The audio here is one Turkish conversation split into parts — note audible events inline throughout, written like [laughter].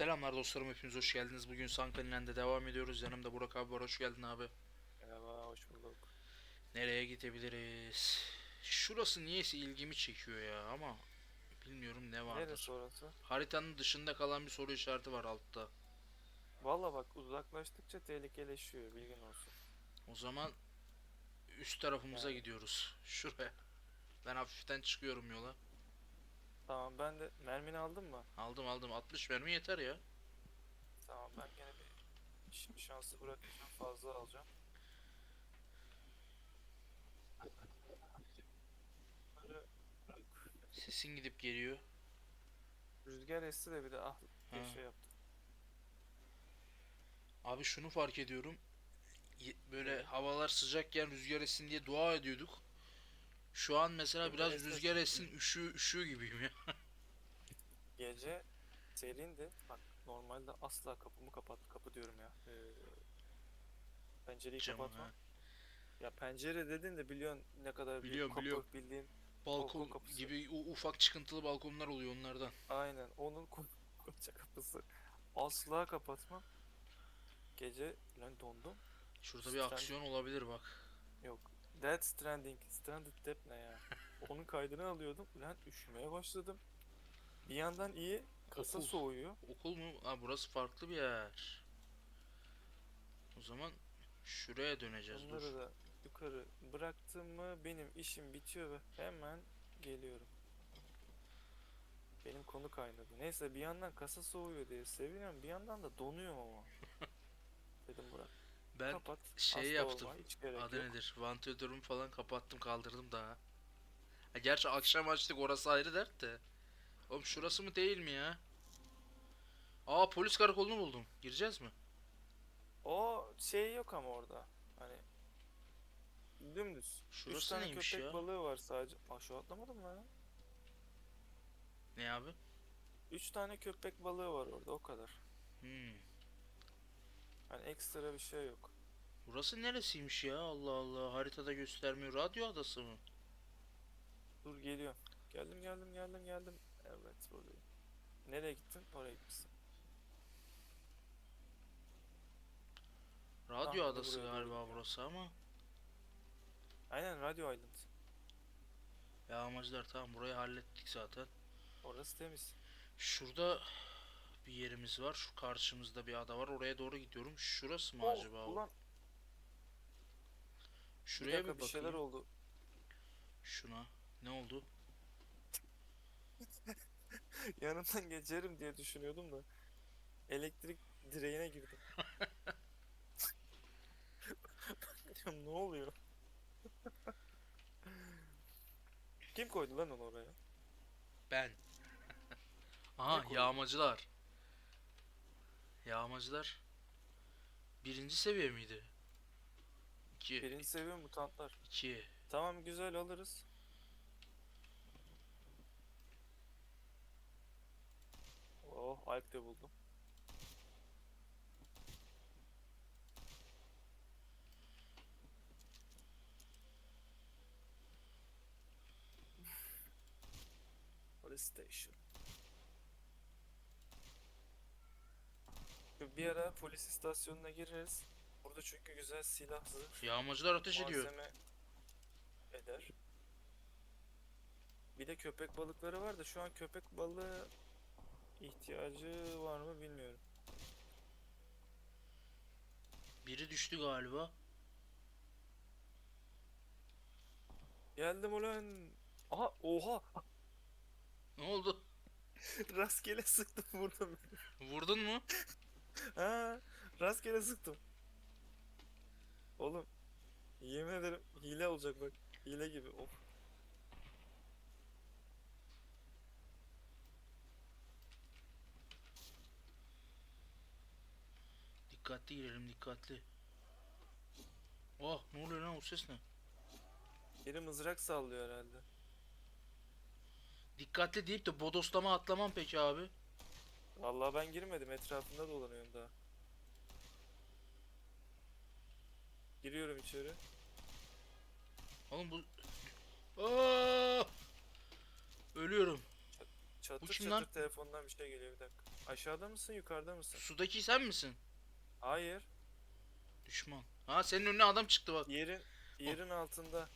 Selamlar dostlarım hepiniz hoş geldiniz. Bugün Sankalinen'de devam ediyoruz. Yanımda Burak abi var. Hoş geldin abi. Merhaba, hoş bulduk. Nereye gidebiliriz? Şurası niyeyse ilgimi çekiyor ya ama bilmiyorum ne vardır. Neresi orası? Haritanın dışında kalan bir soru işareti var altta. Valla bak uzaklaştıkça tehlikeleşiyor, bilgin olsun. O zaman üst tarafımıza Yani. gidiyoruz. Şuraya. Ben hafiften çıkıyorum yola. Tamam ben de mermini aldın mı? Aldım aldım 60 mermi yeter ya. Tamam ben gene bir ş- şansı bırakacağım, fazla alacağım. Sesin gidip geliyor. Rüzgar esti de bir de ah Ha. şey yaptım. Abi şunu fark ediyorum. Böyle havalar sıcakken rüzgar essin diye dua ediyorduk. Şu an mesela biraz rüzgar essin üşü üşüyor gibiyim ya. [laughs] Gece serindi. Bak normalde asla kapımı kapat, kapı diyorum ya. Ee, pencereyi Camı, kapatmam. ha. Ya pencere dedin de biliyorsun ne kadar bir Biliyorum, kapı biliyorum. bildiğin Balkon Balkon kapısı. gibi u- ufak çıkıntılı balkonlar oluyor onlardan. Aynen onun ko- [laughs] koca kapısı. Asla kapatmam. Gece lan dondum. Şurada bir aksiyon olabilir bak. Yok. Dead Stranding. Stranded Dead ne ya? Onun kaydını alıyordum. Lan üşümeye başladım. Bir yandan iyi. Kasa Okul. soğuyor. Okul mu? Aa, burası farklı bir yer. O zaman şuraya döneceğiz dur. Bunları da yukarı bıraktım mı benim işim bitiyor ve hemen geliyorum. Benim konu kaynadı. Neyse bir yandan kasa soğuyor diye seviniyorum. Bir yandan da donuyorum ama. [laughs] Dedim bırak. Ben Kapat. şey hasta yaptım. olma, hiç gerek Adı yok. nedir? Vantilatörümü falan kapattım kaldırdım daha. Ha, gerçi akşam açtık orası ayrı dert de. Oğlum şurası mı değil mi ya? Aa polis karakolunu buldum. Gireceğiz mi? O şey yok ama orada. Hani dümdüz. Üç Şurası tane neymiş köpek ya? balığı var sadece. Aşağı atlamadım mı ya? Ne abi? Üç tane köpek balığı var orada o kadar. Hmm. Hani ekstra bir şey yok. Burası neresiymiş ya? Allah Allah. Haritada göstermiyor. Radyo adası mı? Dur geliyorum. Geldim geldim geldim geldim. Evet buradayım. Nereye gittin? Oraya gitmişsin. Radyo Ah, adası buraya doğru galiba gidiyor. burası ama. Aynen Radio Island. Yağmacılar tamam burayı hallettik zaten. Orası temiz. Şurada bir yerimiz var. Şu karşımızda bir ada var. Oraya doğru gidiyorum. Şurası mı Oh, acaba? o? Ulan bir Şuraya dakika bir bir şeyler bakayım. oldu. Şuna. Ne oldu? [laughs] Yanından geçerim diye düşünüyordum da. Elektrik direğine girdim. [laughs] Diyorum, ne oluyor? Kim koydu lan onu oraya? Ben. [laughs] Aha yağmacılar. Yağmacılar. Birinci seviye miydi? İki. Birinci seviye mutantlar. İki. Tamam güzel alırız. Oh Alp de buldum. Police station. Bir ara polis istasyonuna gireriz. Burada çünkü güzel silah, zırh, Yağmacılar ateş ediyor. malzeme eder. Bir de köpek balıkları var da şu an köpek balığı ihtiyacı var mı bilmiyorum. Biri düştü galiba. Geldim ulan. Aha oha Ne oldu? [laughs] rastgele sıktım vurdum. Vurdun mu? [laughs] Ha rastgele sıktım. Oğlum yemin ederim hile olacak bak. Hile gibi. Of. Dikkatli girelim dikkatli. Oh ne oluyor lan o ses ne? Biri mızrak sallıyor herhalde. Dikkatli deyip de bodoslama atlamam peki abi. Vallahi ben girmedim etrafında dolanıyorum daha. Giriyorum içeri. Oğlum bu... Aa! Ölüyorum. Çatır kim çatır lan? telefondan bir şey geliyor bir dakika. Aşağıda mısın yukarıda mısın? Sudaki sen misin? Hayır. Düşman. Ha senin önüne adam çıktı bak. Yerin yerin altında.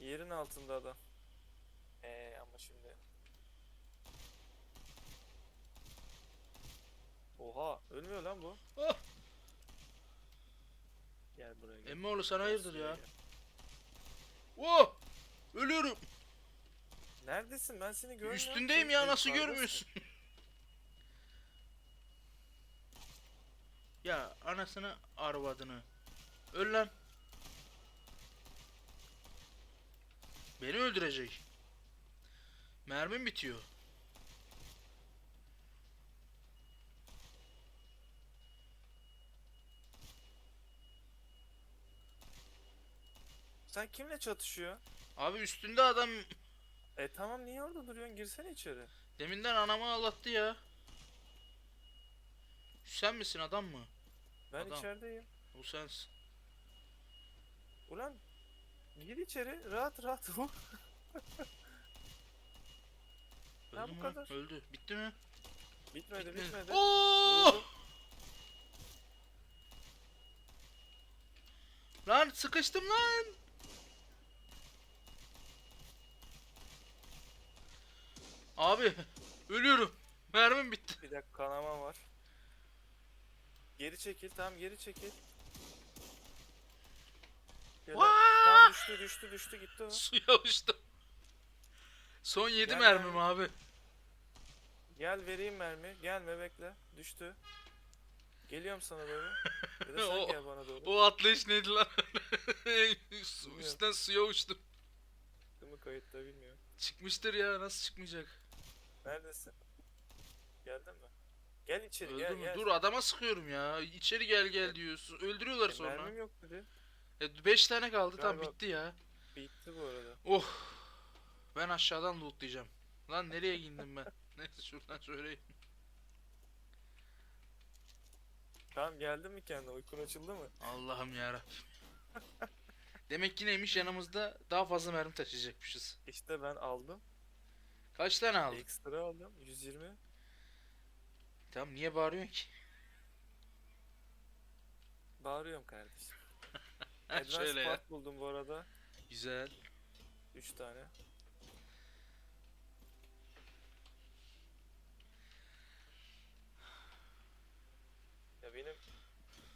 Yerin altında adam. Eee ama şimdi. Oha ölmüyor lan bu. Oh! Gel buraya gel. Emmoğlu sana hayırdır ya? gel. Oh! Ölüyorum. Neredesin? Ben seni görmüyorum. ki. Üstündeyim ya nasıl Yukarıdasın. görmüyorsun? [laughs] ya anasını arvadını. Öl lan. Beni öldürecek. Mermim bitiyor. Sen kimle çatışıyor? Abi üstünde adam E tamam niye orada duruyorsun? Girsene içeri. deminden anamı ağlattı ya. Sen misin adam mı? Ben Adam. içerideyim. Bu sensin. Ulan gir içeri rahat rahat vur. [laughs] Ha, Öldü bu mü? kadar. Öldü. Bitti mi? Bitmedi Bitmedi. bitmedi. Oo! Vurdum. Lan sıkıştım lan. Abi ölüyorum. Mermim bitti. Bir dakika kanama var. Geri çekil tamam geri çekil. Vaa! Tamam düştü düştü düştü gitti o. Suya uçtum. Son 7 Gel, mermim gel. abi. Gel vereyim mermi. Gelme bekle. Düştü. Geliyorum sana böyle. Ya da [laughs] O- sen gel bana doğru. O atlayış neydi lan? Su-. [laughs] Üstten suya uçtum. Değil mi kayıtta bilmiyorum. Çıkmıştır ya nasıl çıkmayacak? Neredesin? Geldin mi? Gel içeri Öldü gel gel. Dur adama sıkıyorum ya. İçeri gel gel diyorsun. Öldürüyorlar E, sonra. mermim yok dedi. 5 tane kaldı tam Galiba- bitti ya. Bitti bu arada. Oh. Ben aşağıdan lootlayacağım. Lan nereye indim ben? [laughs] Neyse şuradan söyleyeyim. Tamam geldin mi kendine? Uykun açıldı mı? Allah'ım yarabbim. Demek ki neymiş yanımızda daha fazla mermi taşıyacakmışız. İşte ben aldım. Kaç tane aldın? Ekstra aldım. 120. Tamam niye bağırıyorsun ki? Bağırıyorum kardeşim. [laughs] Advanced şöyle ya. part buldum bu arada. Güzel. 3 tane. Ya benim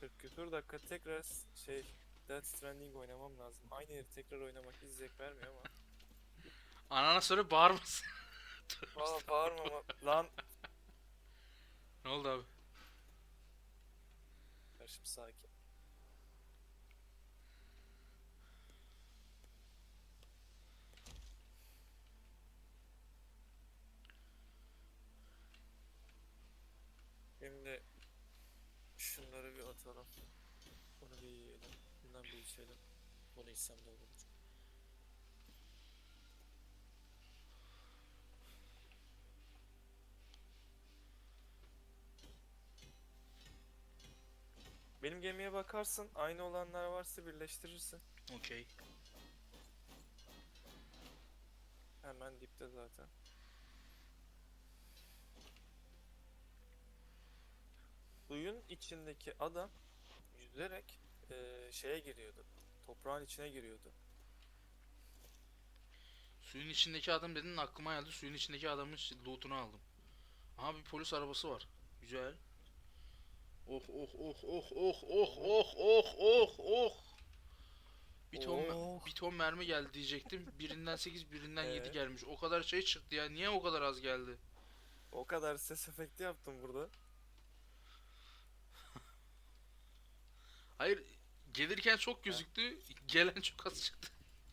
40 küsur dakika tekrar şey Death Stranding oynamam lazım. Aynı yeri tekrar oynamak zevk vermiyor ama. Anana söyle bağırmasın. Valla bağırmama. Lan. ne oldu abi? Karışım sakin. Şimdi şunları bir atalım. Bunu bir yiyelim. Bundan bir içelim. Bunu içsem de olur. Benim gemiye bakarsın. Aynı olanlar varsa birleştirirsin. Okey. Hemen dipte zaten. Suyun içindeki adam yüzerek eee, şeye giriyordu. Toprağın içine giriyordu. Suyun içindeki adam dedin aklıma geldi. Suyun içindeki adamın lootunu aldım. Aha bir polis arabası var. Güzel. Oh oh oh oh oh oh oh oh oh oh. Bir ton, Oh. bir ton mermi geldi diyecektim. Birinden 8 birinden 7 Ee? gelmiş. O kadar şey çıktı ya. Niye o kadar az geldi? O kadar ses efekti yaptım burada. Hayır gelirken çok gözüktü. Gelen çok az çıktı.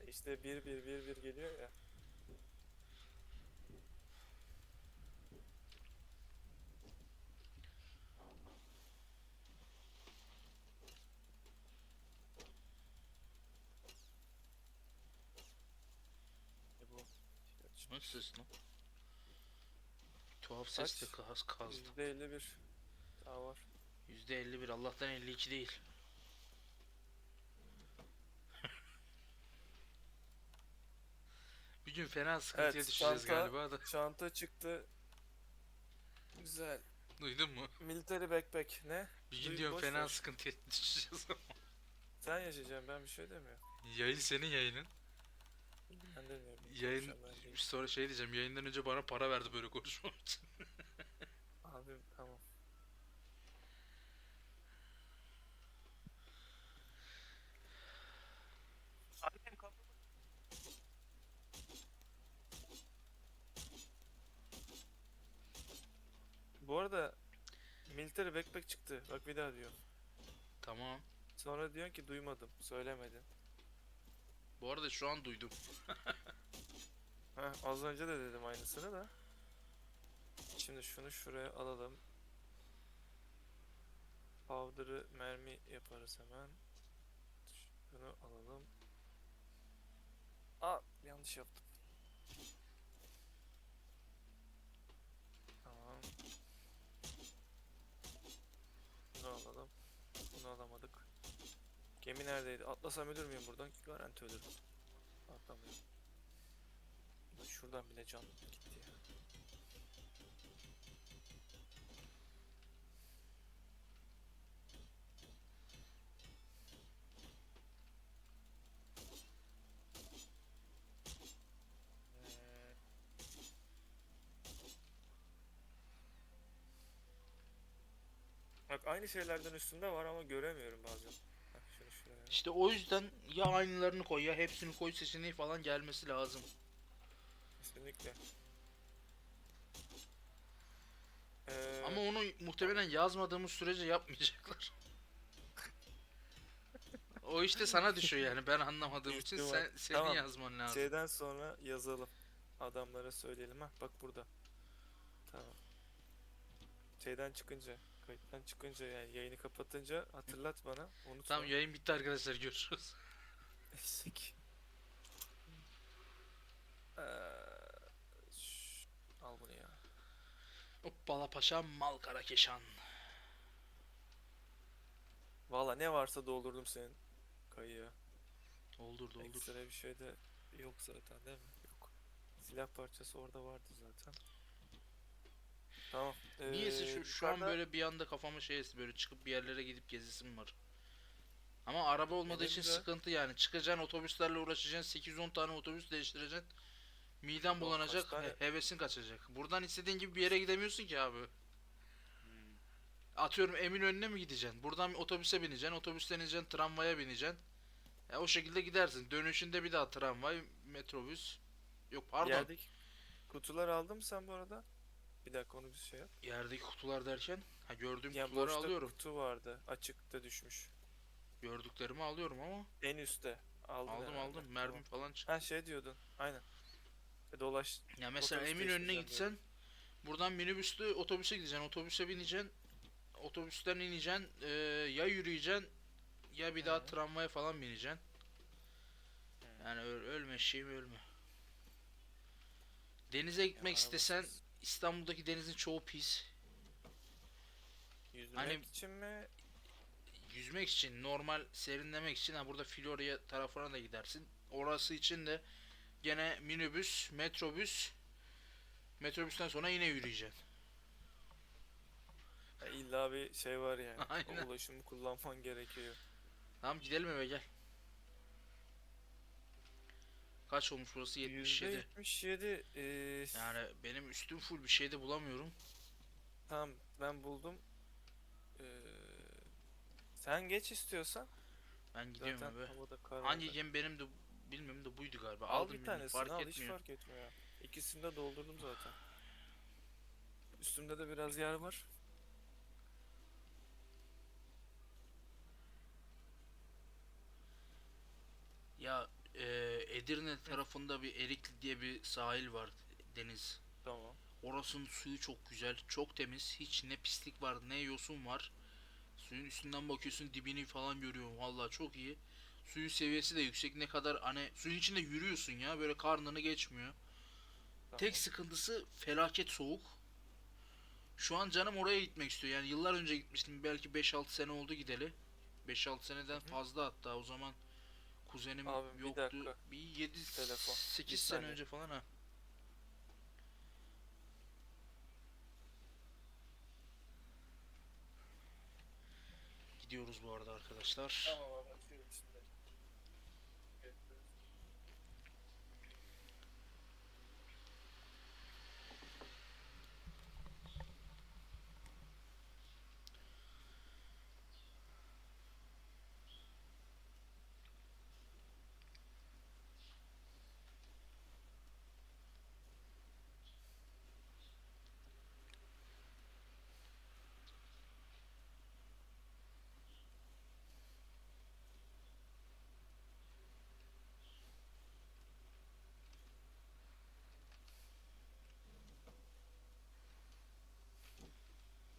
İşte bir bir bir bir geliyor ya. E bu. Nasıl ses lan? Tuhaf ses de Kaç? kaz kazdı. %51 daha var. %51 Allah'tan 52 değil. [laughs] Bir gün fena sıkıntıya Evet, düşeceğiz çanta- galiba da. [laughs] Çanta çıktı. Güzel. Duydun mu? Military backpack ne? Bir gün Duy- diyorum boş fena ver. sıkıntıya [laughs] düşeceğiz ama. Sen yaşayacaksın ben bir şey demiyorum. Yayın senin yayının. Ben demiyorum. Yayın sonra şey diyeceğim yayından önce bana para verdi böyle konuşmam için. [laughs] Abi tamam. Bu arada military backpack çıktı. Bak bir daha diyor. Tamam. Sonra diyorsun ki duymadım, söylemedin. Bu arada şu an duydum. [laughs] Heh, az önce de dedim aynısını da. Şimdi şunu şuraya alalım. Powder'ı mermi yaparız hemen. Şunu alalım. Aa yanlış yaptım. Tamam. Bunu alalım. Bunu alamadık. Gemi neredeydi? Atlasam ölür müyüm buradan? Garanti ölürüm. Atlamıyorum. Şuradan bile can gitti ya. Hmm. Bak aynı şeylerden üstünde var ama göremiyorum bazen. Bak şunu şuraya. İşte o yüzden ya aynılarını koy ya hepsini koy seçeneği falan gelmesi lazım. Kesinlikle. Ee, Ama onu muhtemelen yazmadığımız sürece yapmayacaklar. o işte sana düşüyor yani ben anlamadığım için sen senin Tamam. yazman lazım. şeyden sonra yazalım. Adamlara söyleyelim. Ha bak burada. Tamam. Şeyden çıkınca, kayıttan çıkınca yani yayını kapatınca hatırlat bana. Unutma. Tamam yayın bitti arkadaşlar görüşürüz. Eşek. Ee, şş, al bunu ya. Hoppala paşa mal karakeşan. Valla ne varsa doldurdum senin kayıya. Oldur da olur. Ekstra bir şey de yok zaten değil mi? Yok. Silah parçası orada vardı zaten. Tamam. Niyeyse ee, şu, şu an böyle bir anda kafama şey esti, böyle çıkıp bir yerlere gidip gezisim var. Ama araba olmadığı ne için güzel. sıkıntı yani. Çıkacaksın otobüslerle uğraşacaksın 8-10 tane otobüs değiştireceksin. Miden bulanacak, he- hevesin kaçacak. Buradan istediğin gibi bir yere gidemiyorsun ki abi. Atıyorum Eminönü'ne mi gideceksin? Buradan otobüse bineceksin, otobüsten ineceksin, tramvaya bineceksin. Ya o şekilde gidersin. Dönüşünde bir daha tramvay, metrobüs. Yok pardon. Yerdeki kutular aldın mı sen bu arada? Bir dakika onu bir şey yap. Yerdeki kutular derken, ha gördüğüm Yani kutuları boşta alıyorum. kutu vardı. Açıkta düşmüüş. Gördüklerimi alıyorum ama En üstte. Aldın aldım herhalde. aldım mermi Tamam. falan çıktı. Ha şey diyordun. Aynen. E, dolaş. Ya mesela Otobüs Eminönü'ne değiştireceğim gitsen buradan minibüsle otobüse gideceksin. Otobüse bineceksin. Otobüsten ineceksin. eee, ya yürüyeceksin ya bir daha Hı. tramvaya falan bineceksin. Yani öl, ölme şeyim ölme. Denize gitmek Ya, istesen arabasız. İstanbul'daki denizin çoğu pis. Yüzmek Hani- için mi? Yüzmek için, normal serinlemek için ha burada Florya tarafına da gidersin. Orası için de gene minibüs, metrobüs, metrobüsten sonra yine yürüyeceksin. Ya illa bir şey var yani. [laughs] Aynen. O ulaşımı kullanman gerekiyor. Tamam gidelim eve gel. Kaç olmuş burası? 77. %77 eee Yani benim üstüm full bir şey de bulamıyorum. tamam ben buldum. Eee, sen geç istiyorsan. Ben gidiyorum Zaten eve. Hangi gemi benim de bilmiyorum da buydu galiba. Al Aldım bir tanesini fark al hiç etmiyor. fark etmiyor. ya. İkisini de doldurdum zaten. Üstümde de biraz yer var. Ya e, Edirne tarafında bir Erikli diye bir sahil var deniz. Tamam. Orasının suyu çok güzel, çok temiz. Hiç ne pislik var, ne yosun var. Suyun üstünden bakıyorsun, dibini falan görüyorsun. Vallahi çok iyi. Suyun seviyesi de yüksek ne kadar hani suyun içinde yürüyorsun ya böyle karnını geçmiyor. Tamam. Tek sıkıntısı felaket soğuk. Şu an canım oraya gitmek istiyor. Yani yıllar önce gitmiştim. Belki 5-6 sene oldu gideli. 5-6 seneden Hı. fazla hatta o zaman kuzenim Abim, yoktu. Bir, dakika. bir 7 Telefon. 8 bir sene önce falan ha. Gidiyoruz bu arada arkadaşlar. Tamam abi.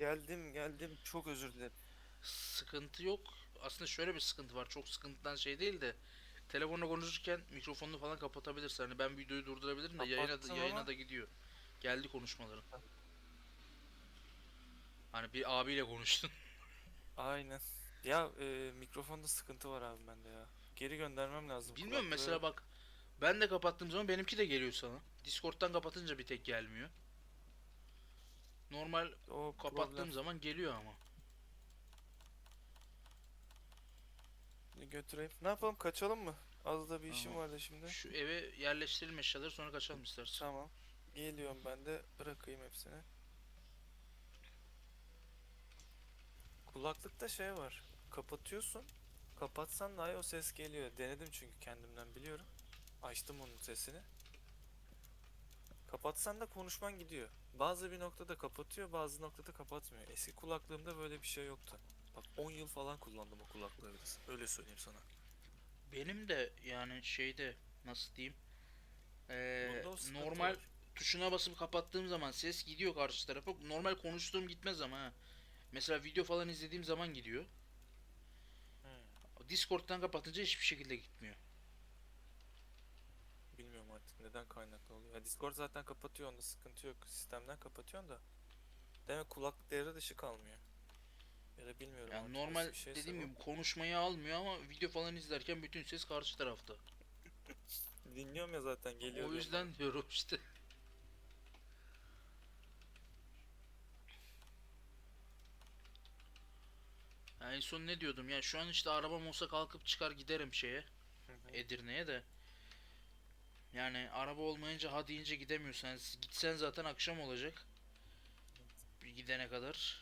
Geldim geldim çok özür dilerim. Sıkıntı yok. Aslında şöyle bir sıkıntı var. Çok sıkıntıdan şey değil de telefonla konuşurken mikrofonunu falan kapatabilirsin. Hani ben videoyu durdurabilirim de yayına da, Kapattım yayına ama- da gidiyor. Geldi konuşmalarım. Hani bir abiyle konuştun. [laughs] Aynen. Ya e, mikrofonda sıkıntı var abi bende ya. Geri göndermem lazım. Bilmiyorum kulaklığı. mesela bak ben de kapattığım zaman benimki de geliyor sana. Discord'dan kapatınca bir tek gelmiyor. Normal o kapattığım problem. zaman geliyor ama. Götüreyim. Ne yapalım kaçalım mı? Az da bir işim Tamam. vardı şimdi. Şu eve yerleştirelim eşyaları sonra kaçalım istersen. Tamam. Geliyorum ben de bırakayım hepsini. Kulaklıkta şey var. Kapatıyorsun. Kapatsan dahi o ses geliyor. Denedim çünkü kendimden biliyorum. Açtım onun sesini. Kapatsan da konuşman gidiyor. Bazı bir noktada kapatıyor, bazı noktada kapatmıyor. Eski kulaklığımda böyle bir şey yoktu. Bak 10 yıl falan kullandım o kulaklığı biraz. Öyle söyleyeyim sana. Benim de yani şeyde nasıl diyeyim? Ee, Bunda o sıkıntı normal var. tuşuna basıp kapattığım zaman ses gidiyor karşı tarafa. Normal konuştuğum gitmez ama ha. Mesela video falan izlediğim zaman gidiyor. Hmm. Discord'dan kapatınca hiçbir şekilde gitmiyor. Neden kaynaklı oluyor. Ya Discord zaten kapatıyor onda sıkıntı yok. Sistemden kapatıyorsun da. Demek kulaklık devre dışı kalmıyor. Ya da bilmiyorum Yani artık normal nasıl bir şeyse dediğim bu. gibi konuşmayı almıyor ama video falan izlerken bütün ses karşı tarafta. [laughs] Dinliyorum ya zaten geliyor. o diyorum yüzden diyorum işte. Ya en son ne diyordum ya şu an işte arabam olsa kalkıp çıkar giderim şeye. Edirne'ye de. Yani araba olmayınca ha deyince gidemiyorsun. Yani gitsen zaten akşam olacak. Bir gidene kadar.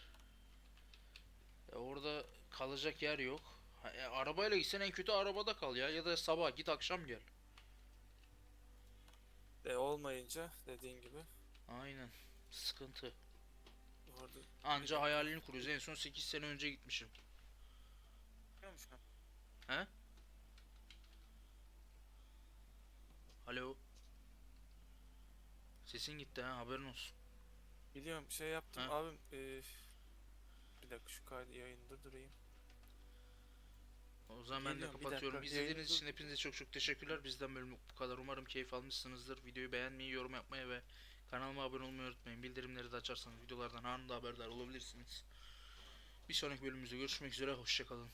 E orada kalacak yer yok. E, arabayla gitsen en kötü arabada kal ya ya da sabah git akşam gel. E olmayınca dediğin gibi. Aynen. Sıkıntı. Orada Anca hayalini kuruyoruz. En son 8 sene önce gitmişim. He? Alo. Sesin gitti ha haberin olsun. Biliyorum şey yaptım Ha? abim. e, bir dakika şu kaydı yayında durayım. O zaman ben de Geliyorum, bir kapatıyorum. dakika. İzlediğiniz Yayını için hepinize çok çok teşekkürler. Bizden bölümlük bu kadar. Umarım keyif almışsınızdır. Videoyu beğenmeyi, yorum yapmayı ve kanalıma abone olmayı unutmayın. Bildirimleri de açarsanız videolardan anında haberdar olabilirsiniz. Bir sonraki bölümümüzde görüşmek üzere. Hoşçakalın.